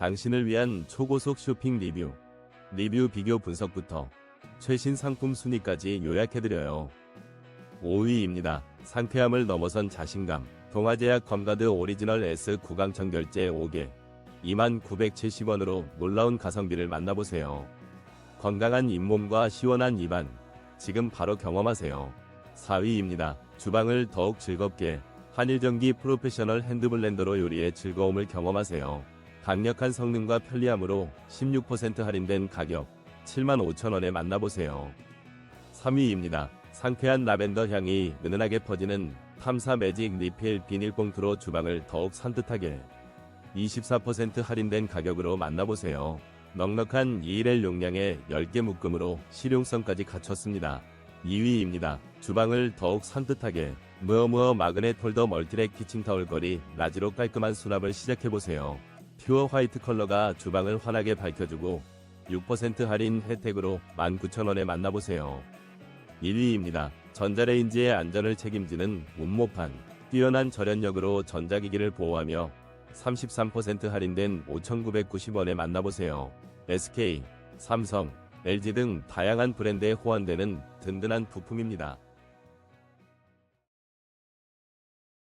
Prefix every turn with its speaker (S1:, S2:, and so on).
S1: 당신을 위한 초고속 쇼핑 리뷰, 리뷰 비교 분석부터 최신 상품 순위까지 요약해드려요. 5위입니다. 상쾌함을 넘어선 자신감. 동아제약 검가드 오리지널 S 구강청 결제 5개. 2970원으로 놀라운 가성비를 만나보세요. 건강한 잇몸과 시원한 입안. 지금 바로 경험하세요. 4위입니다. 주방을 더욱 즐겁게. 한일전기 프로페셔널 핸드블렌더로 요리의 즐거움을 경험하세요. 강력한 성능과 편리함으로 16% 할인된 가격 75,000원에 만나보세요. 3위입니다. 상쾌한 라벤더 향이 은은하게 퍼지는 탐사 매직 리필 비닐봉투로 주방을 더욱 산뜻하게 24% 할인된 가격으로 만나보세요. 넉넉한 2일 용량의 10개 묶음으로 실용성까지 갖췄습니다. 2위입니다. 주방을 더욱 산뜻하게 무어무어 마그넷 홀더 멀티랙 키친타올 거리 라지로 깔끔한 수납을 시작해보세요. 퓨어 화이트 컬러가 주방을 환하게 밝혀주고 6% 할인 혜택으로 19,000원에 만나보세요. 1위입니다. 전자레인지의 안전을 책임지는 운모판. 뛰어난 절연력으로 전자기기를 보호하며 33% 할인된 5,990원에 만나보세요. SK, 삼성, LG 등 다양한 브랜드에 호환되는 든든한 부품입니다.